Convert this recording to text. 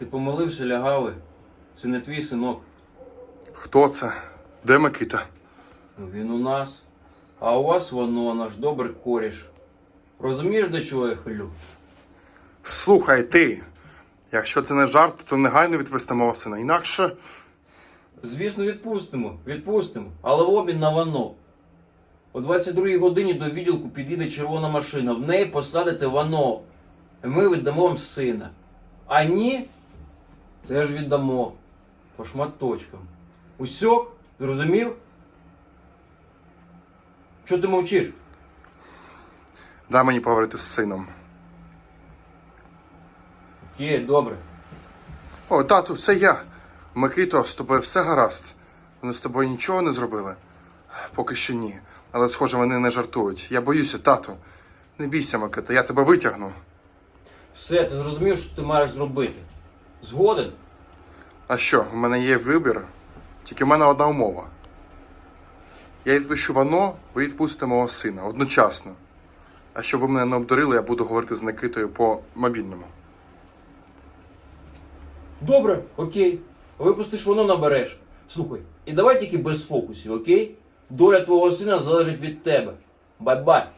Ти помилився, лягавий. Це не твій синок. Хто це? Де Микита? Ну, Він у нас. А у вас воно, наш добрий коріш. Розумієш, до чого я хилю? Слухай ти. Якщо це не жарт, то негайно відвести мого сина. Інакше. Звісно, відпустимо, відпустимо, але в обмін на вано. О 22-й годині до відділку підійде червона машина. В неї посадите вано. Ми віддамо вам сина. А ні, теж віддамо. По шматочкам. Усьок? Зрозумів? Чого ти мовчиш? Дай мені поговорити з сином. Окей, добре. О, тату, це я. Микито, з тобою все гаразд. Вони з тобою нічого не зробили? Поки що ні. Але, схоже, вони не жартують. Я боюся, тату. Не бійся, Микита, я тебе витягну. Все, ти зрозумів, що ти маєш зробити. Згоден? А що, в мене є вибір? Тільки в мене одна умова. Я відпущу вано, ви відпустите мого сина одночасно. А щоб ви мене не обдурили, я буду говорити з Никитою по мобільному. Добре, окей. Випустиш воно набереш. Слухай, і давай тільки без фокусів, окей? Доля твого сина залежить від тебе. Бай-бай.